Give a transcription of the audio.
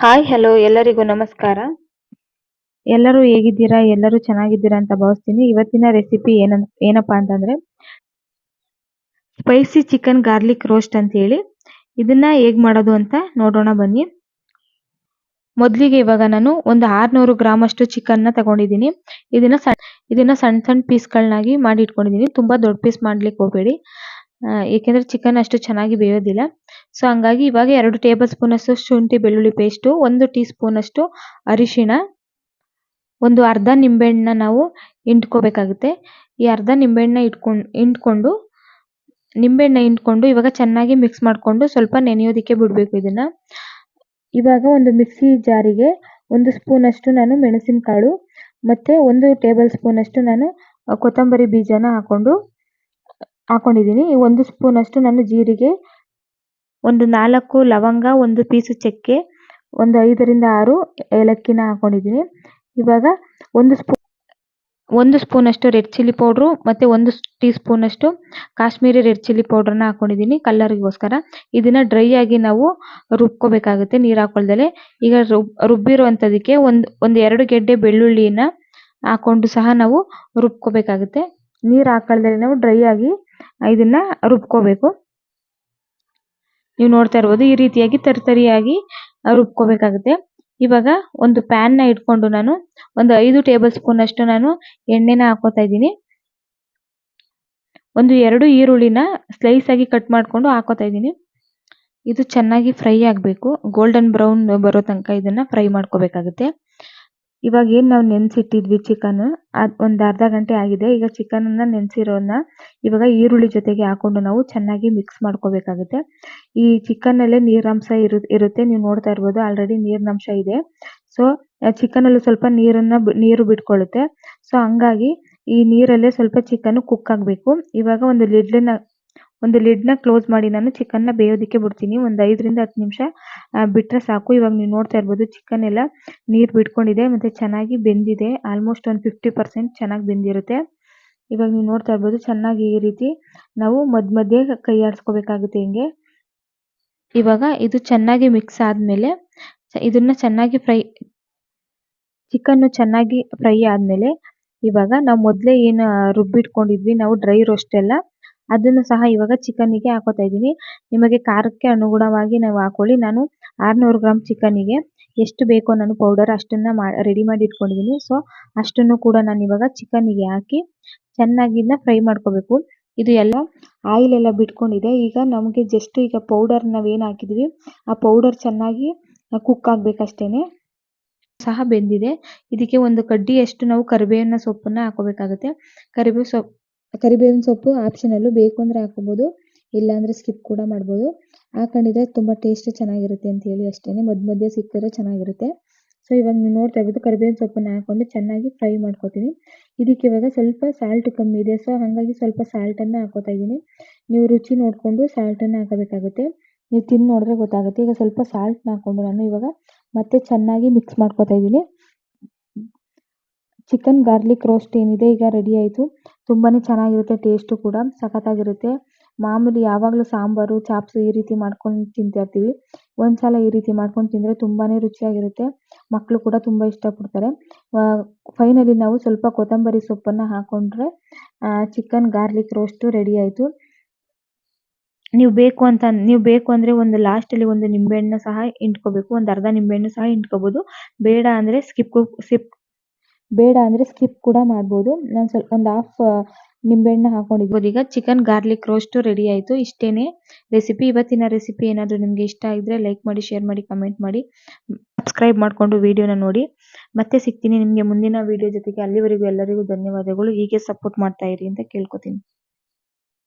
Hi hello ಎಲ್ಲರಿಗೂ ನಮಸ್ಕಾರ. ಎಲ್ಲರೂ ಹೇಗಿದ್ದೀರಾ? ಎಲ್ಲರೂ ಚೆನ್ನಾಗಿದ್ದೀರಾ ಅಂತ ಭಾವಿಸ್ತೀನಿ. ಇವತ್ತಿನ ರೆಸಿಪಿ ಏನ, ಏನಪ್ಪಾ ಅಂತಂದ್ರೆ ಸ್ಪೈಸಿ ಚಿಕನ್ ಗಾರ್ಲಿಕ್ ರೋಸ್ಟ್ ಅಂತ ಹೇಳಿ, ಇದನ್ನ ಹೇಗ್ ಮಾಡೋದು ಅಂತ ನೋಡೋಣ ಬನ್ನಿ. ಮೊದಲಿಗೆ ಇವಾಗ ನಾನು ಒಂದು ಆರ್ನೂರು ಗ್ರಾಮ್ ಅಷ್ಟು ಚಿಕನ್ನ ತಗೊಂಡಿದ್ದೀನಿ. ಇದನ್ನ ಸಣ್ಣ ಇದನ್ನ ಸಣ್ಣ ಸಣ್ಣ ಪೀಸ್ಗಳನ್ನಾಗಿ ಮಾಡಿ ಇಟ್ಕೊಂಡಿದ್ದೀನಿ. ತುಂಬಾ ದೊಡ್ಡ ಪೀಸ್ ಮಾಡ್ಲಿಕ್ಕೆ ಹೋಗಬೇಡಿ. ಏಕೆಂದ್ರೆ ಚಿಕನ್ ಅಷ್ಟು ಚೆನ್ನಾಗಿ ಬೇಯೋದಿಲ್ಲ. ಸೊ ಹಂಗಾಗಿ ಇವಾಗ ಎರಡು ಟೇಬಲ್ ಸ್ಪೂನ್ ಅಷ್ಟು ಶುಂಠಿ ಬೆಳ್ಳುಳ್ಳಿ ಪೇಸ್ಟು ಒಂದು ಟೀ ಸ್ಪೂನ್ ಅಷ್ಟು ಅರಿಶಿಣ, ಒಂದು ಅರ್ಧ ನಿಂಬೆಹಣ್ಣನ್ನ ನಾವು ಹಿಂಡ್ಕೋಬೇಕಾಗುತ್ತೆ. ಈ ಅರ್ಧ ನಿಂಬೆಹಣ್ಣ ಇಟ್ಕೊಂಡು, ಹಿಂಡ್ಕೊಂಡು ನಿಂಬೆಹಣ್ಣ ಹಿಂಡ್ಕೊಂಡು ಇವಾಗ ಚೆನ್ನಾಗಿ ಮಿಕ್ಸ್ ಮಾಡ್ಕೊಂಡು ಸ್ವಲ್ಪ ನೆನೆಯೋದಕ್ಕೆ ಬಿಡಬೇಕು ಇದನ್ನ. ಇವಾಗ ಒಂದು ಮಿಕ್ಸಿ ಜಾರಿಗೆ ಒಂದು ಸ್ಪೂನ್ ಅಷ್ಟು ನಾನು ಮೆಣಸಿನಕಾಳು, ಮತ್ತೆ ಒಂದು ಟೇಬಲ್ ಸ್ಪೂನ್ ಅಷ್ಟು ನಾನು ಕೊತ್ತಂಬರಿ ಬೀಜನ ಹಾಕೊಂಡು ಹಾಕೊಂಡಿದ್ದೀನಿ. ಒಂದು ಸ್ಪೂನ್ ಅಷ್ಟು ನಾನು ಜೀರಿಗೆ, ಒಂದು ನಾಲ್ಕು ಲವಂಗ, ಒಂದು ಪೀಸು ಚಕ್ಕೆ, ಒಂದು ಐದರಿಂದ ಆರು ಏಲಕ್ಕಿನ ಹಾಕೊಂಡಿದ್ದೀನಿ. ಇವಾಗ ಒಂದು ಸ್ಪೂನ್ ಒಂದು ಸ್ಪೂನ್ ಅಷ್ಟು ರೆಡ್ ಚಿಲ್ಲಿ ಪೌಡ್ರು ಮತ್ತು ಒಂದು ಟೀ ಸ್ಪೂನಷ್ಟು ಕಾಶ್ಮೀರಿ ರೆಡ್ ಚಿಲ್ಲಿ ಪೌಡ್ರನ್ನ ಹಾಕೊಂಡಿದ್ದೀನಿ ಕಲ್ಲರ್ಗೋಸ್ಕರ. ಇದನ್ನು ಡ್ರೈ ಆಗಿ ನಾವು ರುಬ್ಕೋಬೇಕಾಗುತ್ತೆ ನೀರು ಹಾಕೊಳ್ದಲೆ. ಈಗ ರುಬ್ ರುಬ್ಬಿರುವಂಥದಕ್ಕೆ ಒಂದು ಒಂದು ಎರಡು ಗೆಡ್ಡೆ ಬೆಳ್ಳುಳ್ಳಿನ ಹಾಕೊಂಡು ಸಹ ನಾವು ರುಬ್ಕೋಬೇಕಾಗುತ್ತೆ. ನೀರು ಹಾಕೊಳ್ದಲೆ ನಾವು ಡ್ರೈ ಆಗಿ ಇದನ್ನ ರುಬ್ಕೋಬೇಕು. ನೀವು ನೋಡ್ತಾ ಇರ್ಬೋದು, ಈ ರೀತಿಯಾಗಿ ತರಿತರಿಯಾಗಿ ರುಬ್ಕೋಬೇಕಾಗುತ್ತೆ. ಇವಾಗ ಒಂದು ಪ್ಯಾನ್ನ ಇಟ್ಕೊಂಡು ನಾನು ಒಂದು ಐದು ಟೇಬಲ್ ಸ್ಪೂನ್ ಅಷ್ಟು ನಾನು ಎಣ್ಣೆನ ಹಾಕೋತಾ ಇದ್ದೀನಿ. ಒಂದು ಎರಡು ಈರುಳ್ಳಿನ ಸ್ಲೈಸ್ ಆಗಿ ಕಟ್ ಮಾಡ್ಕೊಂಡು ಹಾಕೋತಾ ಇದ್ದೀನಿ. ಇದು ಚೆನ್ನಾಗಿ ಫ್ರೈ ಆಗಬೇಕು. ಗೋಲ್ಡನ್ ಬ್ರೌನ್ ಬರೋ ತನಕ ಇದನ್ನ ಫ್ರೈ ಮಾಡ್ಕೋಬೇಕಾಗುತ್ತೆ. ಇವಾಗ ಏನ್ ನಾವು ನೆನ್ಸಿಟ್ಟಿದ್ವಿ ಚಿಕನ್? ಅದ್ ಒಂದ್ ಅರ್ಧ ಗಂಟೆ ಆಗಿದೆ. ಈಗ ಚಿಕನ್ ಅನ್ನ ನೆನ್ಸಿರೋನ್ನ ಇವಾಗ ಈರುಳ್ಳಿ ಜೊತೆಗೆ ಹಾಕೊಂಡು ನಾವು ಚೆನ್ನಾಗಿ ಮಿಕ್ಸ್ ಮಾಡ್ಕೋಬೇಕಾಗುತ್ತೆ. ಈ ಚಿಕನ್ ಅಲ್ಲೇ ನೀರಂಶ ಇರು, ಇರುತ್ತೆ. ನೀವು ನೋಡ್ತಾ ಇರ್ಬೋದು ಆಲ್ರೆಡಿ ನೀರಿನಂಶ ಇದೆ. ಸೊ ಚಿಕನ್ ಅಲ್ಲಿ ಸ್ವಲ್ಪ ನೀರನ್ನ ನೀರು ಬಿಟ್ಕೊಳ್ಳುತ್ತೆ ಸೊ ಹಂಗಾಗಿ ಈ ನೀರಲ್ಲೇ ಸ್ವಲ್ಪ ಚಿಕನ್ ಕುಕ್ ಆಗ್ಬೇಕು. ಇವಾಗ ಒಂದು ಲಿಡ್ನ ಒಂದು ನ ಕ್ಲೋಸ್ ಮಾಡಿ ನಾನು ಚಿಕನ್ನ ಬೇಯೋದಕ್ಕೆ ಬಿಡ್ತೀನಿ. ಒಂದು ಐದರಿಂದ ಹತ್ತು ನಿಮಿಷ ಬಿಟ್ರೆ ಸಾಕು. ಇವಾಗ ನೀವು ನೋಡ್ತಾ ಇರ್ಬೋದು ಚಿಕನ್ ಎಲ್ಲ ನೀರು ಬಿಟ್ಕೊಂಡಿದೆ ಮತ್ತೆ ಚೆನ್ನಾಗಿ ಬೆಂದಿದೆ. ಆಲ್ಮೋಸ್ಟ್ ಒಂದು ಫಿಫ್ಟಿ ಪರ್ಸೆಂಟ್ ಚೆನ್ನಾಗಿ ಬೆಂದಿರುತ್ತೆ. ಇವಾಗ ನೀವು ನೋಡ್ತಾ ಇರ್ಬೋದು ಚೆನ್ನಾಗಿ ಈ ರೀತಿ ನಾವು ಮಧ್ಯ ಮಧ್ಯೆ ಕೈ ಆಡಿಸ್ಕೋಬೇಕಾಗುತ್ತೆ ಹಿಂಗೆ. ಇವಾಗ ಇದು ಚೆನ್ನಾಗಿ ಮಿಕ್ಸ್ ಆದ್ಮೇಲೆ ಇದನ್ನ ಚೆನ್ನಾಗಿ ಫ್ರೈ ಚಿಕನ್ ಚೆನ್ನಾಗಿ ಫ್ರೈ ಆದ್ಮೇಲೆ ಇವಾಗ ನಾವು ಮೊದಲೇ ಏನು, ರುಬ್ಬಿಟ್ಕೊಂಡಿದ್ವಿ, ನಾವು ಡ್ರೈ ರೋಸ್ಟ್ ಎಲ್ಲ ಅದನ್ನು ಸಹ ಇವಾಗ ಚಿಕನ್ನಿಗೆ ಹಾಕೋತಾ ಇದ್ದೀನಿ ನಿಮಗೆ ಖಾರಕ್ಕೆ ಅನುಗುಣವಾಗಿ ನಾವು ಹಾಕೊಳ್ಳಿ. ನಾನು ಆರ್ನೂರು ಗ್ರಾಮ್ ಚಿಕನ್ನಿಗೆ ಎಷ್ಟು ಬೇಕೋ ನಾನು ಪೌಡರ್ ಅಷ್ಟನ್ನ ಮಾ ರೆಡಿ ಮಾಡಿ ಇಟ್ಕೊಂಡಿದ್ದೀನಿ. ಸೊ ಅಷ್ಟನ್ನು ಕೂಡ ನಾನು ಇವಾಗ ಚಿಕನ್ನಿಗೆ ಹಾಕಿ ಚೆನ್ನಾಗಿ ಫ್ರೈ ಮಾಡ್ಕೋಬೇಕು. ಇದು ಎಲ್ಲ ಆಯಿಲ್ ಎಲ್ಲ ಬಿಟ್ಕೊಂಡಿದೆ. ಈಗ ನಮಗೆ ಜಸ್ಟ್ ಈಗ ಪೌಡರ್ ನಾವೇನು ಹಾಕಿದ್ವಿ ಆ ಪೌಡರ್ ಚೆನ್ನಾಗಿ ಕುಕ್ ಆಗಬೇಕಷ್ಟೇ ಸಹ ಬೆಂದಿದೆ. ಇದಕ್ಕೆ ಒಂದು ಕಡ್ಡಿಯಷ್ಟು ನಾವು ಕರಿಬೇವಿನ ಸೊಪ್ಪನ್ನ ಹಾಕೋಬೇಕಾಗುತ್ತೆ. ಕರಿಬೇವು ಸೊಪ್ಪು ಕರಿಬೇವಿನ ಸೊಪ್ಪು ಆಪ್ಷನಲ್ಲು ಬೇಕು ಅಂದರೆ ಹಾಕೋಬೋದು ಇಲ್ಲಾಂದರೆ ಸ್ಕಿಪ್ ಕೂಡ ಮಾಡ್ಬೋದು. ಹಾಕೊಂಡಿದ್ರೆ ತುಂಬ ಟೇಸ್ಟ್ ಚೆನ್ನಾಗಿರುತ್ತೆ ಅಂತ ಹೇಳಿ ಅಷ್ಟೇ ಮಧ್ಯ ಮಧ್ಯೆ ಸಿಕ್ಕಿದ್ರೆ ಚೆನ್ನಾಗಿರುತ್ತೆ. ಸೊ ಇವಾಗ ನೀವು ನೋಡ್ತಾ ಇರ್ಬೋದು, ಕರಿಬೇವಿನ ಸೊಪ್ಪನ್ನ ಹಾಕೊಂಡು ಚೆನ್ನಾಗಿ ಫ್ರೈ ಮಾಡ್ಕೊತೀನಿ. ಇದಕ್ಕೆ ಇವಾಗ ಸ್ವಲ್ಪ ಸಾಲ್ಟ್ ಕಮ್ಮಿ ಇದೆ ಸೊ ಹಾಗಾಗಿ ಸ್ವಲ್ಪ ಸಾಲ್ಟನ್ನು ಹಾಕೋತಾ ಇದ್ದೀನಿ. ನೀವು ರುಚಿ ನೋಡಿಕೊಂಡು ಸಾಲ್ಟನ್ನು ಹಾಕಬೇಕಾಗುತ್ತೆ. ನೀವು ತಿಂದು ನೋಡಿದ್ರೆ ಗೊತ್ತಾಗುತ್ತೆ. ಈಗ ಸ್ವಲ್ಪ ಸಾಲ್ಟ್ನ ಹಾಕೊಂಡು ನಾನು ಇವಾಗ ಮತ್ತೆ ಚೆನ್ನಾಗಿ ಮಿಕ್ಸ್ ಮಾಡ್ಕೊತಾ ಇದ್ದೀನಿ. ಚಿಕನ್ ಗಾರ್ಲಿಕ್ ರೋಸ್ಟ್ ಏನಿದೆ, ಈಗ ರೆಡಿ ಆಯಿತು. ತುಂಬಾನೇ ಚೆನ್ನಾಗಿರುತ್ತೆ ಟೇಸ್ಟು ಕೂಡ ಸಖತ್ತಾಗಿರುತ್ತೆ. ಮಾಮೂಲಿ ಯಾವಾಗಲೂ ಸಾಂಬಾರು, ಚಾಪ್ಸ್ ಈ ರೀತಿ ಮಾಡ್ಕೊಂಡು ತಿಂತಾ ಇರ್ತೀವಿ. ಒಂದ್ಸಲ ಈ ರೀತಿ ಮಾಡ್ಕೊಂಡು ತಿಂದರೆ ತುಂಬಾನೇ ರುಚಿಯಾಗಿರುತ್ತೆ. ಮಕ್ಕಳು ಕೂಡ ತುಂಬ ಇಷ್ಟಪಡ್ತಾರೆ. ಫೈನಲಿ ನಾವು ಸ್ವಲ್ಪ ಕೊತ್ತಂಬರಿ ಸೊಪ್ಪನ್ನು ಹಾಕೊಂಡ್ರೆ ಚಿಕನ್ ಗಾರ್ಲಿಕ್ ರೋಸ್ಟು ರೆಡಿ ಆಯಿತು. ನೀವು ಬೇಕು ಅಂತ, ನೀವು ಬೇಕು ಅಂದರೆ ಒಂದು ಲಾಸ್ಟಲ್ಲಿ ಒಂದು ನಿಂಬೆಹಣ್ಣು ಸಹ ಇಟ್ಕೋಬೇಕು ಒಂದು ಅರ್ಧ ನಿಂಬೆಹಣ್ಣು ಸಹ ಹಿಂಡ್ಕೋಬೋದು ಬೇಡ ಅಂದರೆ ಸ್ಕಿಪ್ ಸ್ಕಿಪ್ ಬೇಡ ಅಂದ್ರೆ ಸ್ಕಿಪ್ ಕೂಡ ಮಾಡಬಹುದು ನಾನು ಸ್ವಲ್ಪ ಒಂದು ಹಾಫ್ ನಿಂಬೆಹಣ್ಣು ಹಾಕೊಂಡಿದ್ದೀನಿ ಈಗ ಚಿಕನ್ ಗಾರ್ಲಿಕ್ ರೋಸ್ಟು ರೆಡಿ ಆಯಿತು. ಇಷ್ಟೇನೆ. ರೆಸಿಪಿ ಇವತ್ತಿನ ರೆಸಿಪಿ ಏನಾದರೂ ನಿಮಗೆ ಇಷ್ಟ ಆಗಿದ್ರೆ ಲೈಕ್ ಮಾಡಿ ಶೇರ್ ಮಾಡಿ ಕಮೆಂಟ್ ಮಾಡಿ. ಸಬ್ಸ್ಕ್ರೈಬ್ ಮಾಡಿಕೊಂಡು ವಿಡಿಯೋನ ನೋಡಿ. ಮತ್ತೆ ಸಿಗ್ತೀನಿ ನಿಮಗೆ ಮುಂದಿನ ವಿಡಿಯೋ ಜೊತೆಗೆ. ಅಲ್ಲಿವರೆಗೂ ಎಲ್ಲರಿಗೂ ಧನ್ಯವಾದಗಳು. ಹೀಗೆ ಸಪೋರ್ಟ್ ಮಾಡ್ತಾ ಇರಿ ಅಂತ ಕೇಳ್ಕೊತೀನಿ.